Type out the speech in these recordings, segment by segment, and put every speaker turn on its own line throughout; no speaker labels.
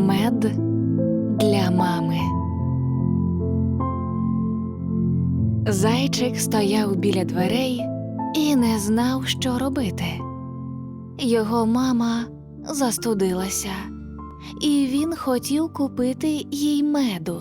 Мед для мами. Зайчик стояв біля дверей і не знав, що робити. Його мама застудилася, і він хотів купити їй меду.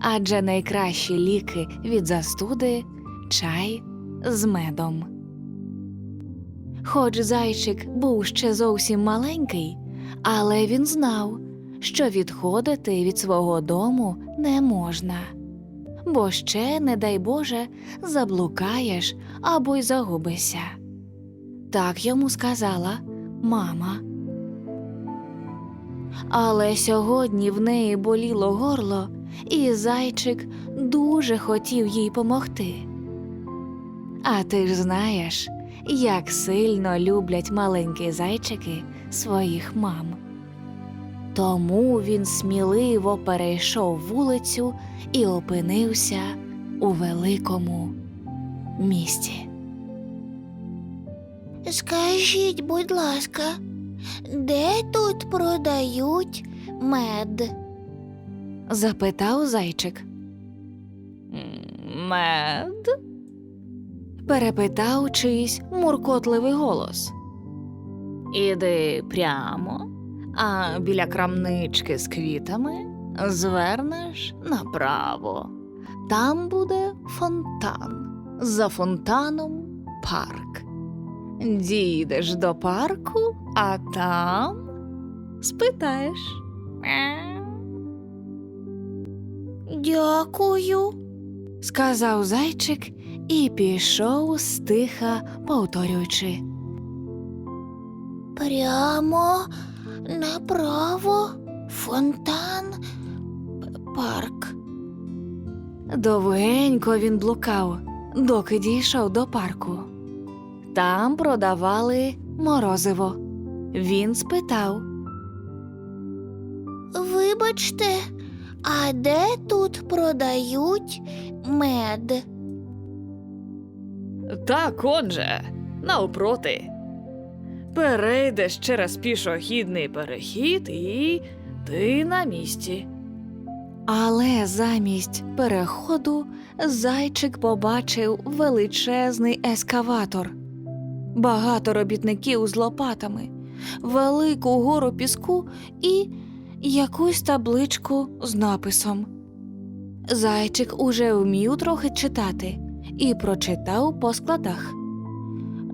Адже найкращі ліки від застуди чай з медом. Хоч зайчик був ще зовсім маленький, але він знав, що відходити від свого дому не можна, бо ще, не дай Боже, заблукаєш або й загубишся. Так йому сказала мама. Але сьогодні в неї боліло горло, і зайчик дуже хотів їй помогти. А ти ж знаєш, як сильно люблять маленькі зайчики своїх мам. Тому він сміливо перейшов вулицю і опинився у великому місті.
Скажіть, будь ласка, де тут продають мед?
Запитав зайчик. Мед? перепитав чийсь муркотливий голос. Іди прямо, а біля крамнички з квітами звернеш направо. Там буде фонтан. За фонтаном парк. Дійдеш до парку, а там спитаєш.
Дякую.
сказав зайчик і пішов стиха, повторюючи.
Прямо направо фонтан парк.
Довгенько він блукав, доки дійшов до парку. Там продавали морозиво. Він спитав.
Вибачте, а де тут продають мед?
Так, отже, навпроти. Перейдеш через пішохідний перехід і ти на місці. Але замість переходу зайчик побачив величезний ескаватор, багато робітників з лопатами, велику гору піску і якусь табличку з написом. Зайчик уже вмів трохи читати і прочитав по складах.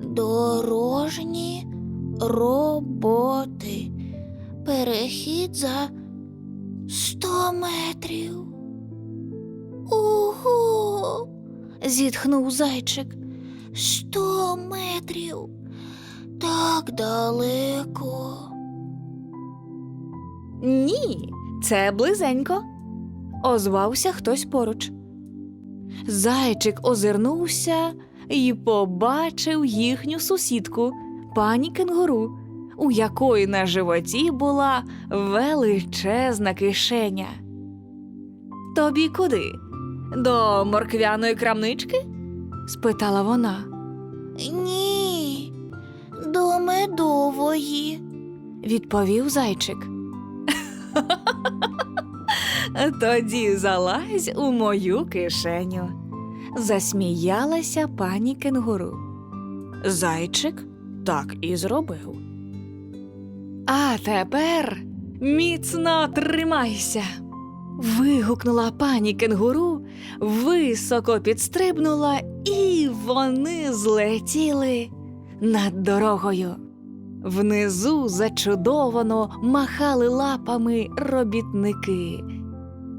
Дорожні роботи. Перехід за сто метрів. Ого!
Зітхнув зайчик.
Сто метрів. Так далеко.
Ні, це близенько. Озвався хтось поруч. Зайчик озирнувся і побачив їхню сусідку, пані кенгуру, у якої на животі була величезна кишеня. Тобі куди? До морквяної крамнички? спитала вона.
Ні, до медової.
відповів зайчик. Тоді залазь у мою кишеню. Засміялася пані кенгуру. Зайчик так і зробив. А тепер міцно тримайся. Вигукнула пані кенгуру, високо підстрибнула, і вони злетіли над дорогою. Внизу зачудовано махали лапами робітники,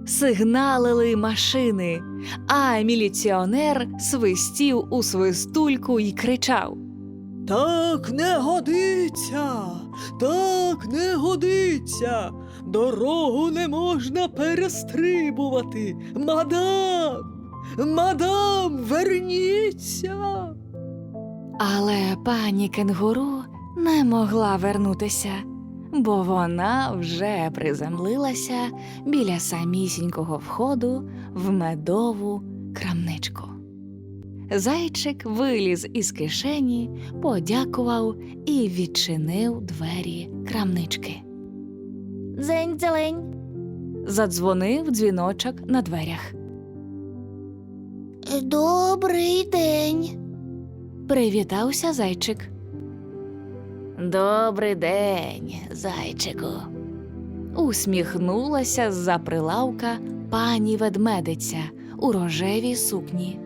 сигналили машини, а міліціонер свистів у свистульку й кричав.
Так не годиться, так не годиться. Дорогу не можна перестрибувати. Мадам, мадам, верніться.
Але пані кенгуру не могла вернутися, бо вона вже приземлилася біля самісінького входу в медову крамничку. Зайчик виліз із кишені, подякував і відчинив двері крамнички.
дзень-дзелень.
Задзвонив дзвіночок на дверях.
Добрий день.
Привітався зайчик. Добрий день, зайчику. Усміхнулася з-за прилавка пані ведмедиця у рожевій сукні.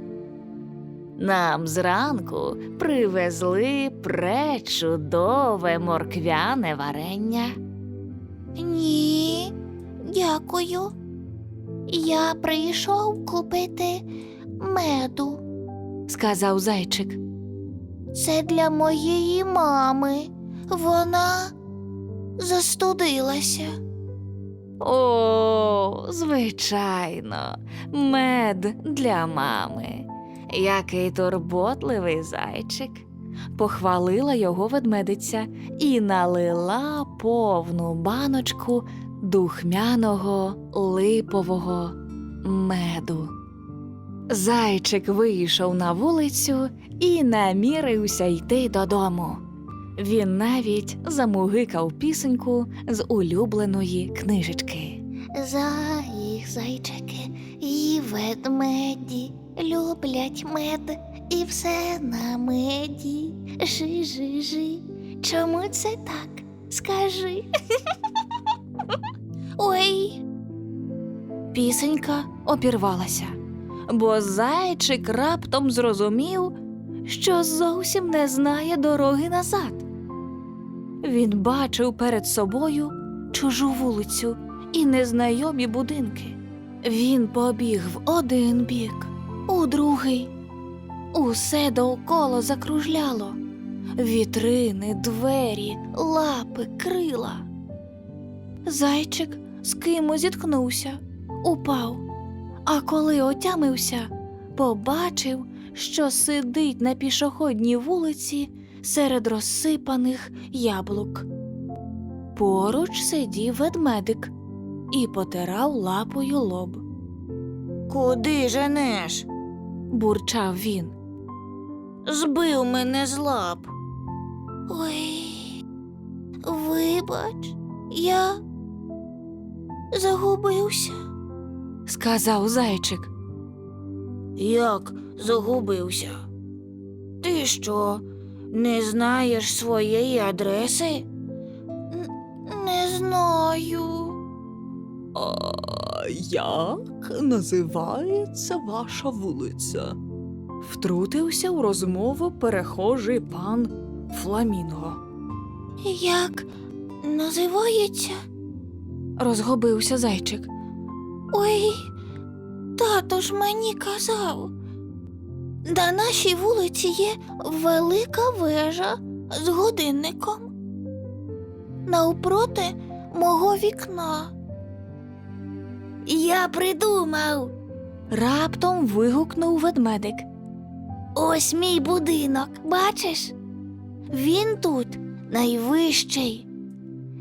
Нам зранку привезли пречудове морквяне варення.
Ні, дякую. Я прийшов купити меду.
сказав зайчик.
Це для моєї мами. Вона застудилася.
О, звичайно, мед для мами. Який турботливий зайчик. Похвалила його ведмедиця і налила повну баночку духмяного липового меду. Зайчик вийшов на вулицю і намірився йти додому. Він навіть замугикав пісеньку з улюбленої книжечки.
Заїх зайчики і ведмеді люблять мед і все на меді. Жи, жи, жи. Чому це так? Скажи. Ой,
Пісенька обірвалася, бо зайчик раптом зрозумів, що зовсім не знає дороги назад. Він бачив перед собою чужу вулицю і незнайомі будинки. Він побіг в один бік, у другий. Усе довкола закружляло вітрини, двері, лапи, крила. Зайчик з кимось зіткнувся, упав. А коли отямився, побачив, що сидить на пішохідній вулиці серед розсипаних яблук. Поруч сидів ведмедик і потирав лапою лоб.
куди женеш?
Бурчав він.
Збив мене з лап. Ой, вибач, я загубився.
Сказав зайчик.
Як загубився? Ти що, не знаєш своєї адреси? Не знаю.
А як називається ваша вулиця? Втрутився у розмову перехожий пан Фламінго.
Як називається?
Розгубився зайчик.
Ой, тато ж мені казав. На нашій вулиці є велика вежа з годинником. Навпроти мого вікна. Я придумав.
Раптом вигукнув ведмедик.
Ось мій будинок, бачиш? Він тут найвищий.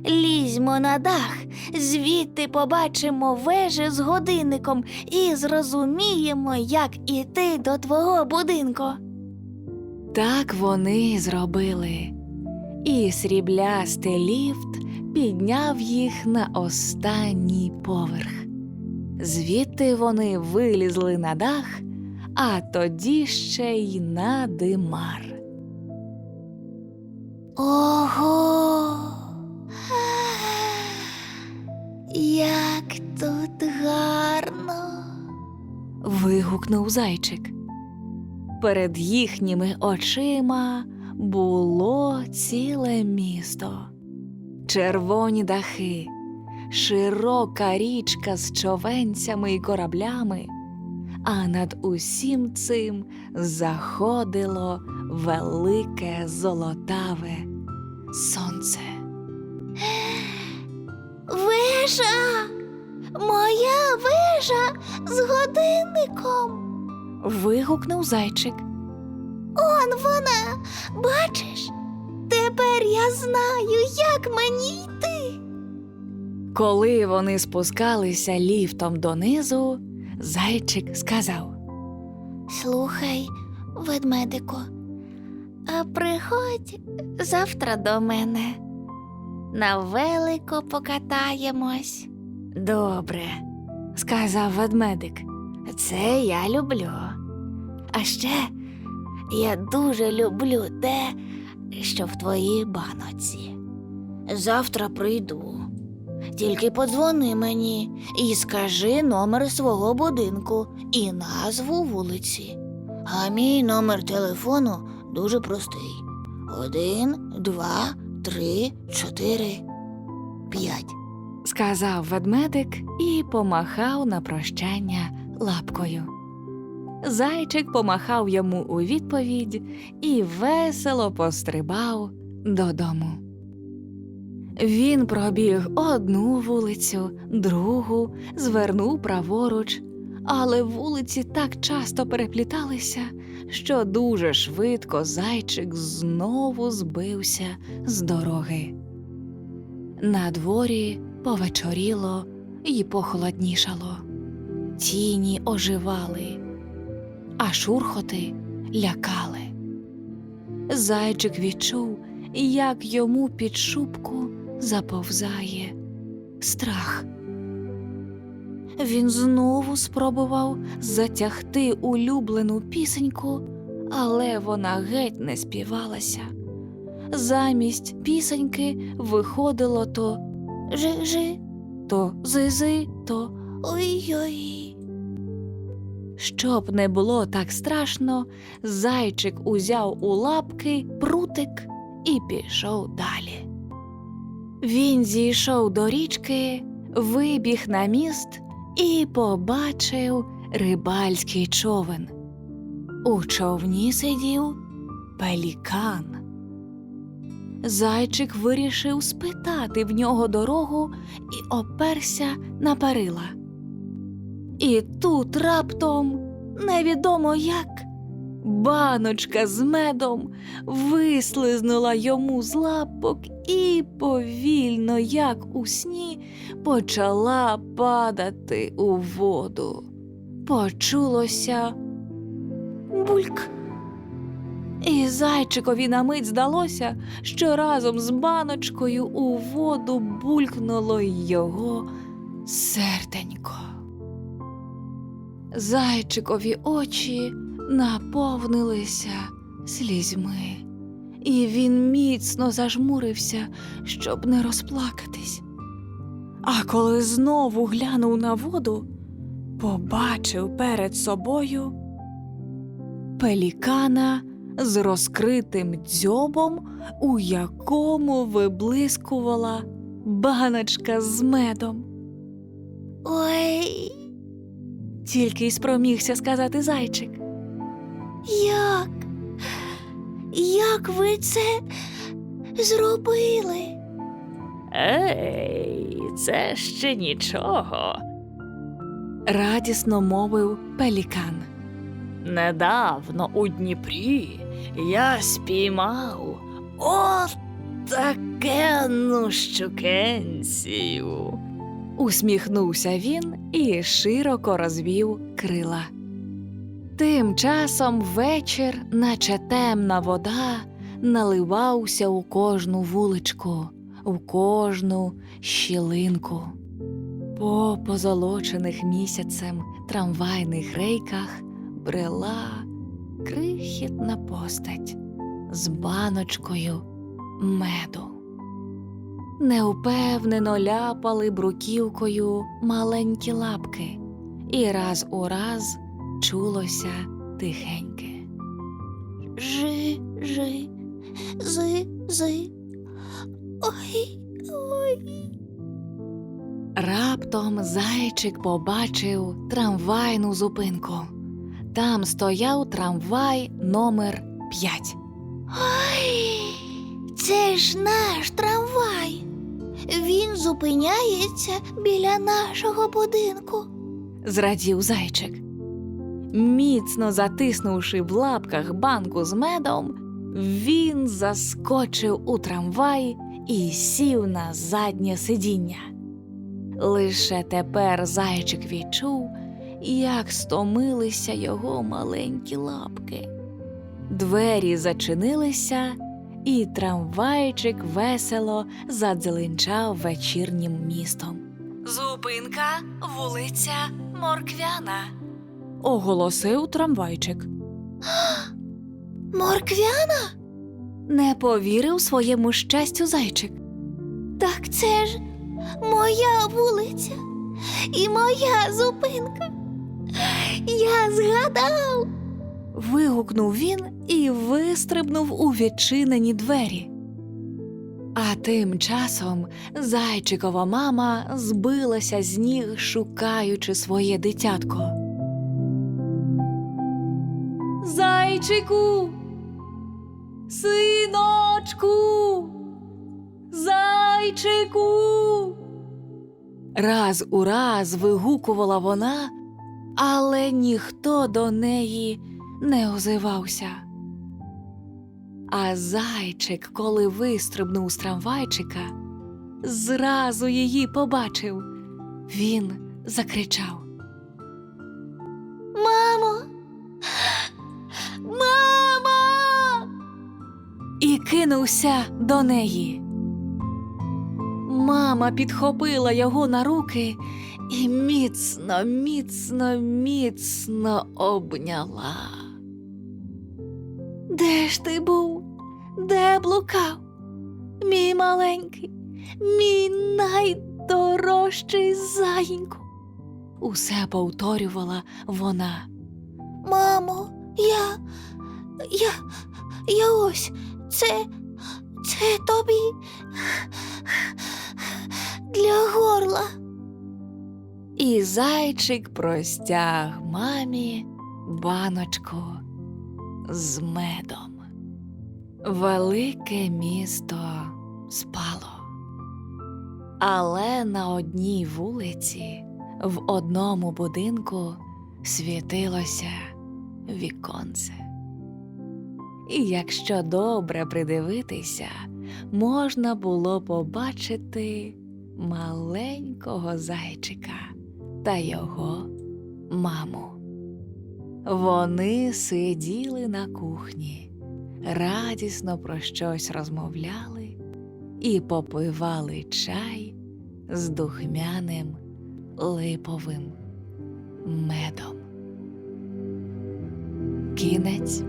Лізьмо на дах, звідти побачимо вежі з годинником і зрозуміємо, як іти до твого будинку.
Так вони зробили. І сріблястий ліфт підняв їх на останній поверх. Звідти вони вилізли на дах, а тоді ще й на димар.
Ого. Як тут гарно.
вигукнув зайчик. Перед їхніми очима було ціле місто, червоні дахи, широка річка з човенцями і кораблями, а над усім цим заходило велике золотаве сонце.
Вежа. Моя вежа з годинником.
Вигукнув зайчик.
Он вона, бачиш? Тепер я знаю, як мені йти.
Коли вони спускалися ліфтом донизу, зайчик сказав.
Слухай, ведмедику, а приходь завтра до мене. на велико покатаємось.
Добре, сказав ведмедик. Це я люблю.
А ще я дуже люблю те, що в твоїй баноці. Завтра прийду. Тільки подзвони мені і скажи номер свого будинку і назву вулиці. А мій номер телефону дуже простий: один, два, три, чотири, п'ять.
сказав ведмедик і помахав на прощання лапкою. Зайчик помахав йому у відповідь і весело пострибав додому. Він пробіг одну вулицю, другу, звернув праворуч, але вулиці так часто перепліталися, що дуже швидко зайчик знову збився з дороги. На дворі повечоріло і похолоднішало. Тіні оживали, а шурхоти лякали. Зайчик відчув, як йому під шубку заповзає страх. Він знову спробував затягти улюблену пісеньку, але вона геть не співалася. Замість пісеньки виходило то
Жи-жи,
то зизи, то
ой-ой.
щоб не було так страшно, зайчик узяв у лапки прутик і пішов далі. Він зійшов до річки, вибіг на міст і побачив рибальський човен. У човні сидів пелікан. Зайчик вирішив спитати в нього дорогу і оперся на перила. І тут раптом, невідомо як, баночка з медом вислизнула йому з лапок і повільно, як у сні, почала падати у воду. Почулося бульк. І зайчикові на мить здалося, що разом з баночкою у воду булькнуло його серденько. Зайчикові очі наповнилися слізьми, і він міцно зажмурився, щоб не розплакатись. А коли знову глянув на воду, побачив перед собою пелікана з розкритим дзьобом, у якому виблискувала баночка з медом.
Ой,
Тільки й спромігся сказати зайчик.
Як? Як ви це зробили?
Ей, це ще нічого.
Радісно мовив пелікан.
Недавно у Дніпрі я спіймав от такенну щукенцію.
Усміхнувся він і широко розвів крила. Тим часом вечір, наче темна вода, наливався у кожну вуличку, у кожну щілинку. По позолочених місяцем трамвайних рейках брела крихітна постать з баночкою меду. Неупевнено ляпали бруківкою маленькі лапки, і раз у раз чулося тихеньке.
Жи, жи, зи, зи. Ой, ой.
Раптом зайчик побачив трамвайну зупинку. Там стояв трамвай номер 5.
Ой, це ж наш трамвай. Він зупиняється біля нашого будинку.
Зрадів зайчик. Міцно затиснувши в лапках банку з медом, він заскочив у трамвай і сів на заднє сидіння. Лише тепер зайчик відчув, як стомилися його маленькі лапки. Двері зачинилися, і трамвайчик весело задзеленчав вечірнім містом. Зупинка вулиця Морквяна. Оголосив трамвайчик.
Морквяна?
Не повірив своєму щастю зайчик.
Так це ж моя вулиця і моя зупинка. Я згадав.
Вигукнув він і вистрибнув у відчинені двері. А тим часом зайчикова мама збилася з ніг, шукаючи своє дитятко. Зайчику, синочку, зайчику. Раз у раз вигукувала вона, але ніхто до неї не озивався. А зайчик, коли вистрибнув з трамвайчика, зразу її побачив. Він закричав. Кинувся до неї. Мама підхопила його на руки і міцно, міцно, міцно обняла. Де ж ти був? Де блукав? Мій маленький, мій найдорожчий заїньку. Усе повторювала вона.
Мамо, я. Я. Я ось. Це. Це тобі. Для горла.
І зайчик простяг мамі баночку з медом. Велике місто спало. Але на одній вулиці, в одному будинку, світилося віконце. І якщо добре придивитися, можна було побачити маленького зайчика та його маму. Вони сиділи на кухні, радісно про щось розмовляли і попивали чай з духмяним липовим медом. Кінець